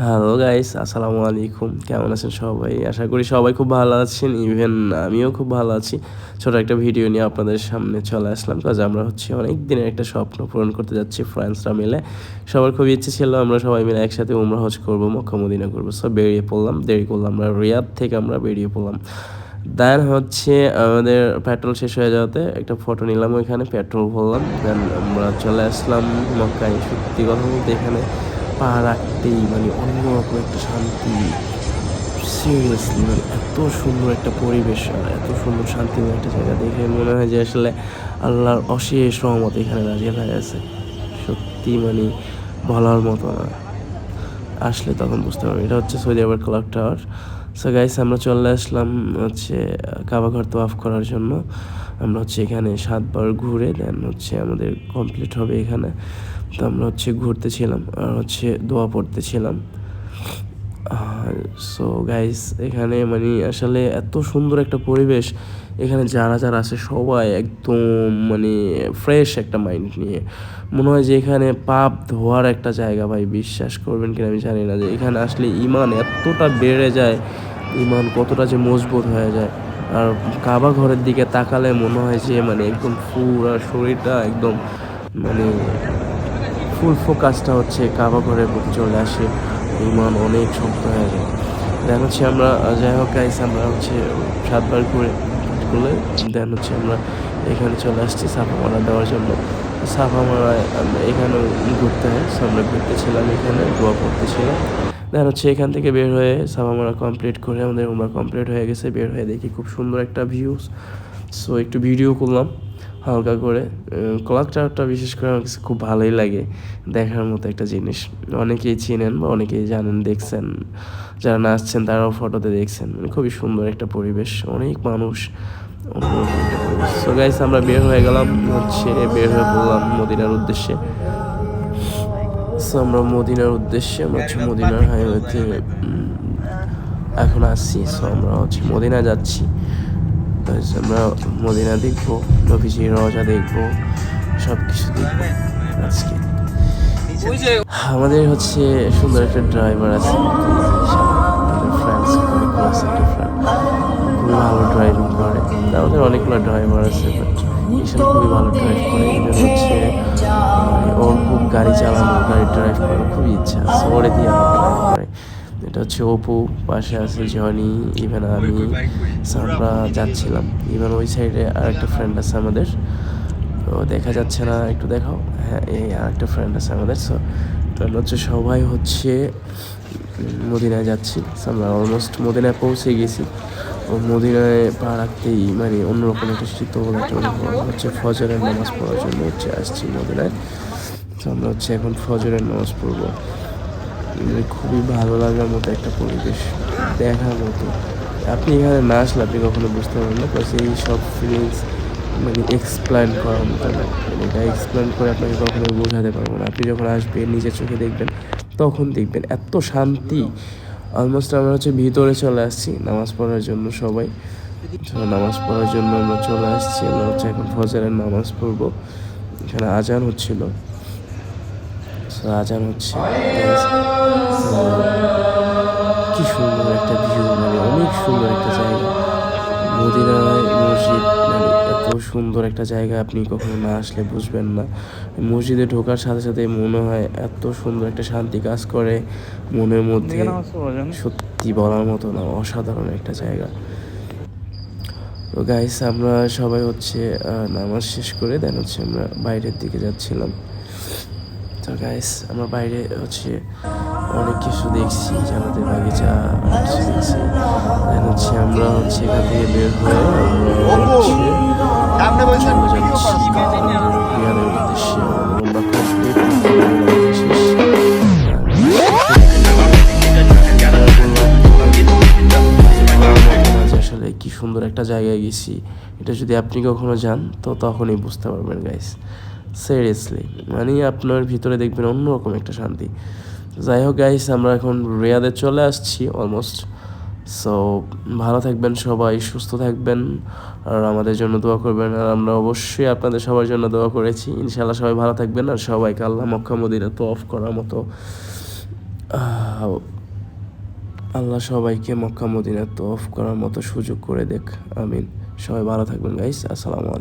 Hello guys আসসালামু আলাইকুম কেমন আছেন সবাই? আশা করি সবাই খুব ভালো আছেন। ইভেন আমিও খুব ভালো আছি। ছোট একটা ভিডিও নিয়ে আপনাদের সামনে চলে আসলাম। কাজ আমরা হচ্ছে অনেক দিনের একটা স্বপ্ন পূরণ করতে যাচ্ছি ফ্রেন্ডসরা মিলে। সবার খুব ইচ্ছে ছিল আমরা সবাই মিলে একসাথে উমরা হজ করব, মক্কা, মদিনা করব। সব বেরিয়ে পড়লাম। দেরি করলাম আমরা রিয়াদ থেকে আমরা বেরিয়ে পড়লাম। দেন হচ্ছে আমাদের পেট্রোল শেষ হয়ে যাওয়াতে একটা ফটো নিলাম ওইখানে। পেট্রোল ভরলাম। দেন আমরা চলে আসলাম মক্কায়। সত্যি কথা বলতে এখানে পা রাখতেই মানে অন্যরকম একটা শান্তি সিরিয়াসলি মানে এত সুন্দর একটা পরিবেশ আর এত সুন্দর শান্তিময় একটা জায়গা দেখে মনে হয় যে আসলে আল্লাহর অশেষ রহমত এখানে দাঁড়িয়ে হয়ে আছে। সত্যি মানে বলার মতো না। আসলে তখন বুঝতে পারব, এটা হচ্ছে সৌদি আরবের ক্লক টাওয়ার সো গাইস আমরা চলে আসলাম হচ্ছে কাবাঘর তোয়াফ করার জন্য। আমরা হচ্ছে এখানে সাতবার ঘুরে দেন হচ্ছে আমাদের কমপ্লিট হবে এখানে। তো আমরা হচ্ছে ঘুরতেছিলাম, আর হচ্ছে দোয়া পড়তেছিলাম। আর সো গাইস এখানে মানে আসলে এত সুন্দর একটা পরিবেশ। এখানে যারা যারা আছে সবাই একদম মানে ফ্রেশ একটা মাইন্ড নিয়ে। মনে হয় যে এখানে পাপ ধোয়ার একটা জায়গা ভাই, বিশ্বাস করবেন কিনা আমি জানি না। যে এখানে আসলে ইমান এতটা বেড়ে যায়, ইমান কতটা যে মজবুত হয়ে যায়। আর কাবা ঘরের দিকে তাকালে মনে হয় যে মানে একদম পুরা শরীরটা একদম মানে ফুল ফোকাসটা হচ্ছে কাবা ঘরের প্রতি চলে আসে। ইমান অনেক শক্ত হয়ে যায়। দেন হচ্ছে আমরা, যাই হোক গাইস আমরা হচ্ছে সাতবার করে করলে দেন হচ্ছে আমরা এখানে চলে আসছি সাফা মারা দেওয়ার জন্য। সাফা মারায় আমরা এখানেও ঘুরতে হয়। আমরা ঘুরতেছিলাম এখানে গোয়া দোয়া করতেছিলাম। দেন হচ্ছে এখান থেকে বের হয়ে সাফা মারা কমপ্লিট করে আমাদের আমরা কমপ্লিট হয়ে গেছে। বের হয়ে দেখি খুব সুন্দর একটা ভিউস সো একটু ভিডিও করলাম। হালকা করে ক্লক টাওয়ারটা বিশেষ করে আমার কাছে খুব ভালোই লাগে দেখার মতো একটা জিনিস। অনেকেই চিনেন বা অনেকেই জানেন, দেখছেন, যারা নাচছেন তারাও ফটোতে দেখছেন। মানে খুবই সুন্দর একটা পরিবেশ, অনেক মানুষ। সো গাইস আমরা বের হয়ে গেলাম, হচ্ছে বের হয়ে পড়লাম মদিনার উদ্দেশ্যে। সো আমরা মদিনার উদ্দেশ্যে, আমরা হচ্ছে মদিনার হাইওয়েতে এখন আসছি। সো আমরা হচ্ছে মদিনা যাচ্ছি। আমরা মদিনা দেখব নবীজি রজা দেখব সব কিছু দেখব আজকে। আমাদের হচ্ছে সুন্দর একটা ড্রাইভার আছে। খুবই ভালো ড্রাইভিং করে। আমাদের অনেকগুলো ড্রাইভার আছে বাট ঈশান খুবই ভালো ড্রাইভ করে। এদের হচ্ছে ওর খুব গাড়ি চালানো, গাড়ি ড্রাইভ করার খুবই ইচ্ছা আছে। ওরে দিয়ে আমার এটা হচ্ছে অপু, পাশে আছে জনি ইভেন আমি আমরা যাচ্ছিলাম। ইভেন ওই সাইডে আর একটা ফ্রেন্ড আছে আমাদের। তো দেখা যাচ্ছে না, একটু দেখাও। হ্যাঁ এই আর একটা ফ্রেন্ড আছে আমাদের সো আমরা হচ্ছে সবাই হচ্ছে মদিনায় যাচ্ছি। আমরা অলমোস্ট মদিনায় পৌঁছে গেছি। ও মদিনায় পা রাখতেই মানে অন্যরকম একটা শীতল একটা হচ্ছে ফজরের নামাজ পড়ার জন্য হচ্ছে আসছি মদিনায়। তো আমরা হচ্ছে এখন ফজরের নামাজ পড়ব। খুবই ভালো লাগার মতো একটা পরিবেশ দেখার মতো। আপনি এখানে না আসলে আপনি কখনো বুঝতে পারবেন না প্লাস এই সব ফিলিংস মানে এক্সপ্লেন করার মতো না। মানে এটা এক্সপ্লেন করে আপনাকে কখনো বোঝাতে পারব না। আপনি যখন আসবেন, নিজের চোখে দেখবেন, তখন দেখবেন এত শান্তি। অলমোস্ট আমরা হচ্ছে ভিতরে চলে আসছি, নামাজ পড়ার জন্য সবাই। নামাজ পড়ার জন্য আমরা চলে আসছি, আমরা হচ্ছে এখন ফজরের নামাজ পড়ব। এখানে আজান হচ্ছিল। আজান হচ্ছে কি সুন্দর একটা ভিউ মানে অনেক সুন্দর একটা জায়গা। মদিনায় মসজিদ মানে এত সুন্দর একটা জায়গা আপনি কখনো না আসলে বুঝবেন না। মসজিদে ঢোকার সাথে সাথে মনে হয় এত সুন্দর একটা শান্তি কাজ করে। মনের মধ্যে সত্যি বলার মতো না অসাধারণ একটা জায়গা। তো গাইস আমরা সবাই হচ্ছে নামাজ শেষ করে দেন হচ্ছে আমরা বাইরের দিকে যাচ্ছিলাম। তো গাইস আমরা বাইরে হচ্ছে অনেক কিছু দেখছি জানাতে বাগিচা অনেক কিছু দেখছি। দেন হচ্ছে আমরা হচ্ছে এখান থেকে বের হয়ে আমরা হচ্ছে একটা জায়গায় গেছি। এটা যদি আপনি কখনো যান, তো তখনই বুঝতে পারবেন গাইস সিরিয়াসলি মানে আপনার ভিতরে দেখবেন অন্যরকম একটা শান্তি। যাই হোক গাইস আমরা এখন রিয়াদে চলে আসছি অলমোস্ট সো ভালো থাকবেন সবাই, সুস্থ থাকবেন। আর আমাদের জন্য দোয়া করবেন। আর আমরা অবশ্যই আপনাদের সবার জন্য দোয়া করেছি। ইনশাল্লাহ সবাই ভালো থাকবেন। আর সবাইকে আল্লাহ মক্কা মদিনা তো অফ করার মতো আল্লাহ সবাইকে মক্কা মদিনা তফ করার মতো সুযোগ করে দেখ। আমিন। সবাই ভালো থাকবেন গাইস আসসালামু আলাইকুম।